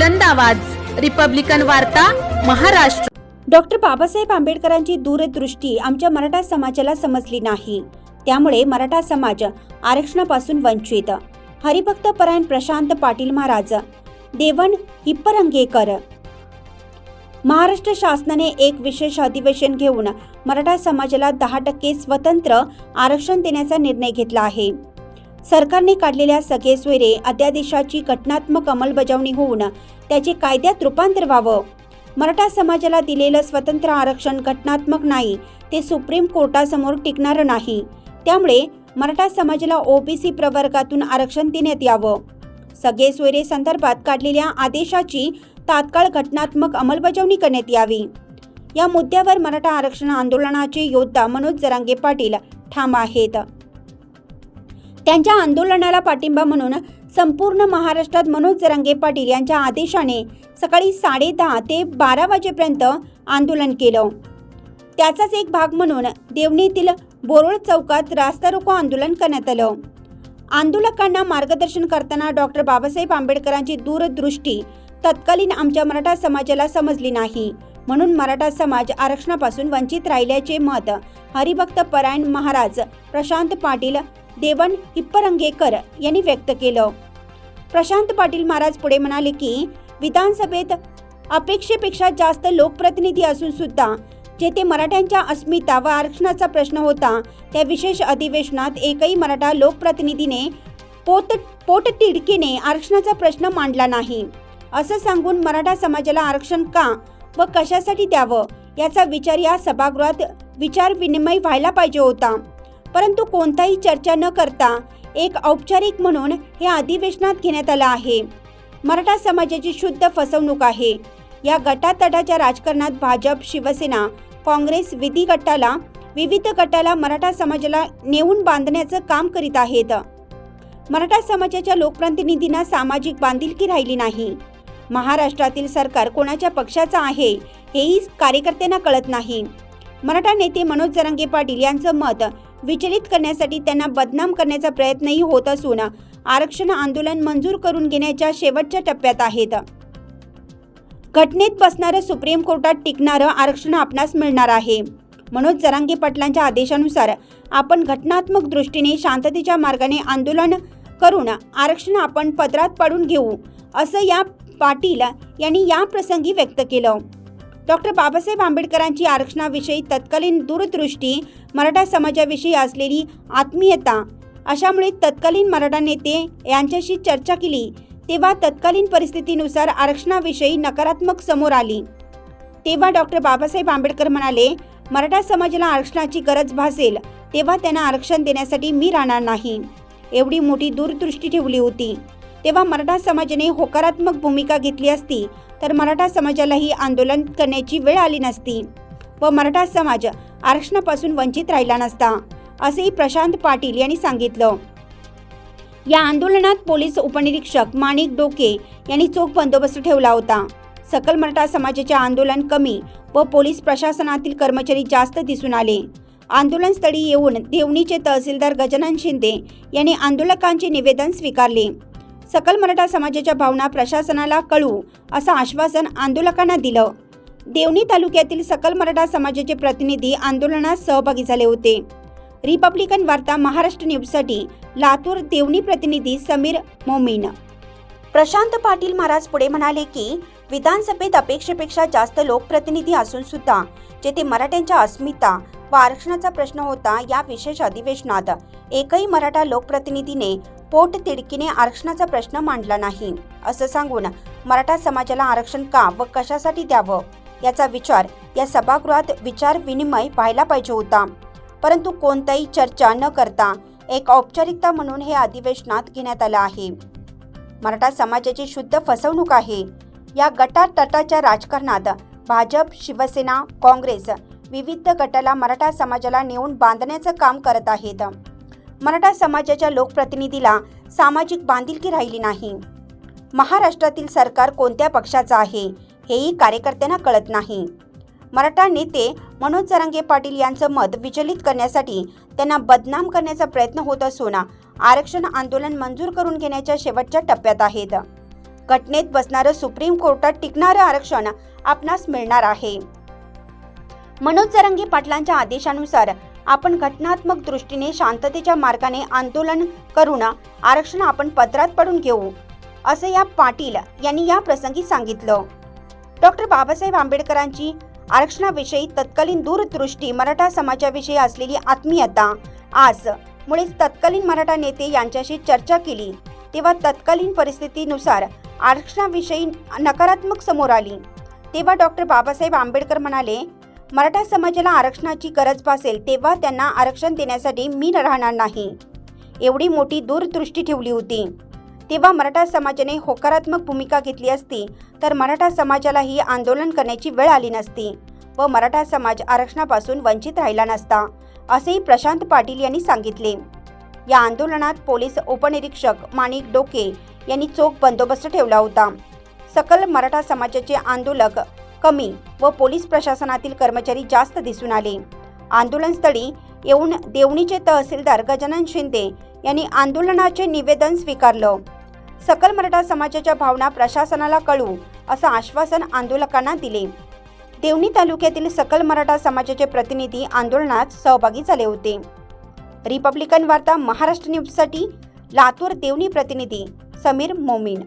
बुलंद आवाज. रिपब्लिकन वार्ता महाराष्ट्र. डॉक्टर बाबासाहेब आंबेडकरांची दूरदृष्टी आमच्या मराठा समाजाला समजली नाही. त्यामुळे मराठा समाज आरक्षणापासून वंचित. हरिभक्त परायण प्रशांत पाटील महाराज. देवण हिप्परंगेकर. महाराष्ट्र शासनाने एक विशेष अधिवेशन घेऊन मराठा समाजाला दहा टक्के स्वतंत्र आरक्षण देण्याचा निर्णय घेतला आहे. सरकारने काढलेल्या सगळे सोयरे अध्यादेशाची घटनात्मक अंमलबजावणी होऊन त्याचे कायद्यात रूपांतर व्हावं. मराठा समाजाला दिलेलं स्वतंत्र आरक्षण घटनात्मक नाही ते सुप्रीम कोर्टासमोर टिकणारं नाही. त्यामुळे मराठा समाजाला ओबीसी प्रवर्गातून आरक्षण देण्यात यावं. सगळे सोयरे संदर्भात काढलेल्या आदेशाची तात्काळ घटनात्मक अंमलबजावणी करण्यात यावी. या मुद्द्यावर मराठा आरक्षण आंदोलनाचे योद्धा मनोज जरांगे पाटील ठाम आहेत. त्यांच्या आंदोलनाला पाठिंबा म्हणून संपूर्ण महाराष्ट्रात मनोज जरांगे पाटील यांच्या आदेशाने सकाळी साडेदहा ते बारा वाजेपर्यंत आंदोलन केलं. त्याचाच एक भाग म्हणून देवणीतील बोरोळ चौकात रास्ता रोको आंदोलन करण्यात आलं. आंदोलकांना मार्गदर्शन करताना डॉक्टर बाबासाहेब आंबेडकरांची दूरदृष्टी तत्कालीन आमच्या मराठा समाजाला समजली नाही. म्हणून मराठा समाज आरक्षणापासून वंचित राहिल्याचे मत हरिभक्त परायण महाराज प्रशांत पाटील देवन हिप्परंगेकर यांनी व्यक्त केलं. प्रशांत पाटील महाराज पुढे म्हणाले की विधानसभेत अपेक्षेपेक्षा जास्त लोकप्रतिनिधी असून सुद्धा जेथे मराठ्यांच्या अस्मिता व आरक्षणाचा प्रश्न होता त्या विशेष अधिवेशनात एकही मराठा लोकप्रतिनिधीने पोट पोटतिडकीने आरक्षणाचा प्रश्न मांडला नाही. असं सांगून मराठा समाजाला आरक्षण का व कशासाठी द्यावं याचा विचार या सभागृहात विचार विनिमय व्हायला पाहिजे होता. परंतु कोणताही चर्चा न करता एक औपचारिक म्हणून हे अधिवेशनात घेण्यात आलं आहे. मराठा समाजाची शुद्ध फसवणूक आहे. या गटातटाच्या राजकारणात भाजप शिवसेना काँग्रेस विधी गटाला विविध गटाला मराठा समाजाला नेऊन बांधण्याचं काम करीत आहेत. मराठा समाजाच्या लोकप्रतिनिधींना सामाजिक बांधिलकी राहिली नाही. महाराष्ट्रातील सरकार कोणाच्या पक्षाचं आहे हेही कार्यकर्त्यांना कळत नाही. मराठा नेते मनोज जरांगे पाटील यांचं मत विचलित करण्यासाठी त्यांना बदनाम करण्याचा प्रयत्नही होत असून आरक्षण आंदोलन मंजूर करून घेण्याच्या शेवटच्या टप्प्यात आहेत. घटनेत बसणारं सुप्रीम कोर्टात टिकणारं आरक्षण आपणास मिळणार आहे. मनोज जरांगे पाटलांच्या आदेशानुसार आपण घटनात्मक दृष्टीने शांततेच्या मार्गाने आंदोलन करून आरक्षण आपण पदरात पाडून घेऊ असं या पाटील यांनी या प्रसंगी व्यक्त केलं. डॉक्टर बाबासाहेब आंबेडकरांची आरक्षणाविषयी तत्कालीन दूरदृष्टी मराठा समाजाविषयी असलेली आत्मीयता. अशामुळे तत्कालीन मराठा नेते यांच्याशी चर्चा केली तेव्हा तत्कालीन परिस्थितीनुसार आरक्षणाविषयी नकारात्मक समोर आली. तेव्हा डॉक्टर बाबासाहेब आंबेडकर म्हणाले मराठा समाजाला आरक्षणाची गरज भासेल तेव्हा त्यांना आरक्षण देण्यासाठी मी राहणार नाही. एवढी मोठी दूरदृष्टी ठेवली होती. तेव्हा मराठा समाजाने होकारात्मक भूमिका घेतली असती तर मराठा समाजालाही आंदोलन करण्याची वेळ आली नसती व मराठा समाज आरक्षणापासून वंचित राहिला नसता असेही प्रशांत पाटील यांनी सांगितलं. या आंदोलनात पोलीस उपनिरीक्षक माणिक डोके यांनी चोख बंदोबस्त ठेवला होता. सकल मराठा समाजाचे आंदोलन कमी व पोलीस प्रशासनातील कर्मचारी जास्त दिसून आले. आंदोलनस्थळी येऊन देवणीचे तहसीलदार गजानन शिंदे यांनी आंदोलकांचे निवेदन स्वीकारले. सकल मराठा समाजाच्या भावना प्रशासनाला कळू असं आश्वासन आंदोलकांना दिलं. देवणी तालुक्यातील सकल मराठा समाजाचे प्रतिनिधी आंदोलनात सहभागी झाले होते. रिपब्लिकन वार्ता महाराष्ट्र न्यूजसाठी लातूर देवणी प्रतिनिधी समीर मोमीन. प्रशांत पाटील महाराज पुढे म्हणाले की विधानसभेत अपेक्षेपेक्षा जास्त लोकप्रतिनिधी असून सुद्धा जेथे मराठ्यांच्या अस्मिता व आरक्षणाचा प्रश्न होता या विशेष अधिवेशनात. एकही मराठा लोकप्रतिनिधीने पोट तिडकीने आरक्षणाचा प्रश्न मांडला नाही. असं सांगून मराठा समाजाला आरक्षण का व कशासाठी द्यावं? याचा विचार या सभागृहात विचार विनिमय व्हायला पाहिजे होता. परंतु कोणताही चर्चा न करता एक औपचारिकता म्हणून हे अधिवेशनात घेण्यात आलं आहे. मराठा समाजाची शुद्ध फसवणूक आहे. या गटातटाच्या राजकारणात भाजप शिवसेना काँग्रेस विविध गटाला मराठा समाजाला नेऊन बांधण्याचं काम करत आहेत. मराठा समाजाच्या लोकप्रतिनिधीला सामाजिक बांधिलकी राहिली नाही. महाराष्ट्रातील सरकार कोणत्या पक्षाचं आहे हेही कार्यकर्त्यांना कळत नाही. मराठा नेते मनोज जरांगे पाटील यांचं मत विचलित करण्यासाठी त्यांना बदनाम करण्याचा प्रयत्न होत असून आरक्षण आंदोलन मंजूर करून घेण्याच्या शेवटच्या टप्प्यात आहेत. घटनेत बसणारं सुप्रीम कोर्टात टिकणारं आरक्षण आपणास मिळणार आहे. मनोज जरंगे पाटलांच्या आदेशानुसार आपण घटनात्मक दृष्टीने शांततेच्या मार्गाने आंदोलन करून आरक्षण आपण पत्रात पडून घेऊ असं या पाटील यांनी या प्रसंगी सांगितलं. डॉक्टर बाबासाहेब आंबेडकरांची आरक्षणाविषयी तत्कालीन दूरदृष्टी मराठा समाजाविषयी असलेली आत्मीयता आज मुळेच तत्कालीन मराठा नेते यांच्याशी चर्चा केली तेव्हा तत्कालीन परिस्थितीनुसार आरक्षणाविषयी नकारात्मक समोर आली. तेव्हा डॉक्टर बाबासाहेब आंबेडकर म्हणाले मराठा समाजाला आरक्षणाची गरज भासेल तेव्हा त्यांना आरक्षण देण्यासाठी मी राहणार नाही. एवढी मोठी दूरदृष्टी ठेवली होती. तेव्हा मराठा समाजाने होकारात्मक भूमिका घेतली असती तर मराठा समाजालाही आंदोलन करण्याची वेळ आली नसती व मराठा समाज आरक्षणापासून वंचित राहिला नसता असेही प्रशांत पाटील यांनी सांगितले. या आंदोलनात पोलीस उपनिरीक्षक माणिक डोके यांनी चोख बंदोबस्त ठेवला होता. सकल मराठा समाजाचे आंदोलक कमी व पोलीस प्रशासनातील कर्मचारी जास्त दिसून आले. आंदोलनस्थळी येऊन देवणीचे तहसीलदार गजानन शिंदे यांनी आंदोलनाचे निवेदन स्वीकारलं. सकल मराठा समाजाच्या भावना प्रशासनाला कळू असं आश्वासन आंदोलकांना दिले. देवणी तालुक्यातील सकल मराठा समाजाचे प्रतिनिधी आंदोलनात सहभागी झाले होते. रिपब्लिकन वार्ता महाराष्ट्र न्यूजसाठी लातूर देवणी प्रतिनिधी समीर मोमीन.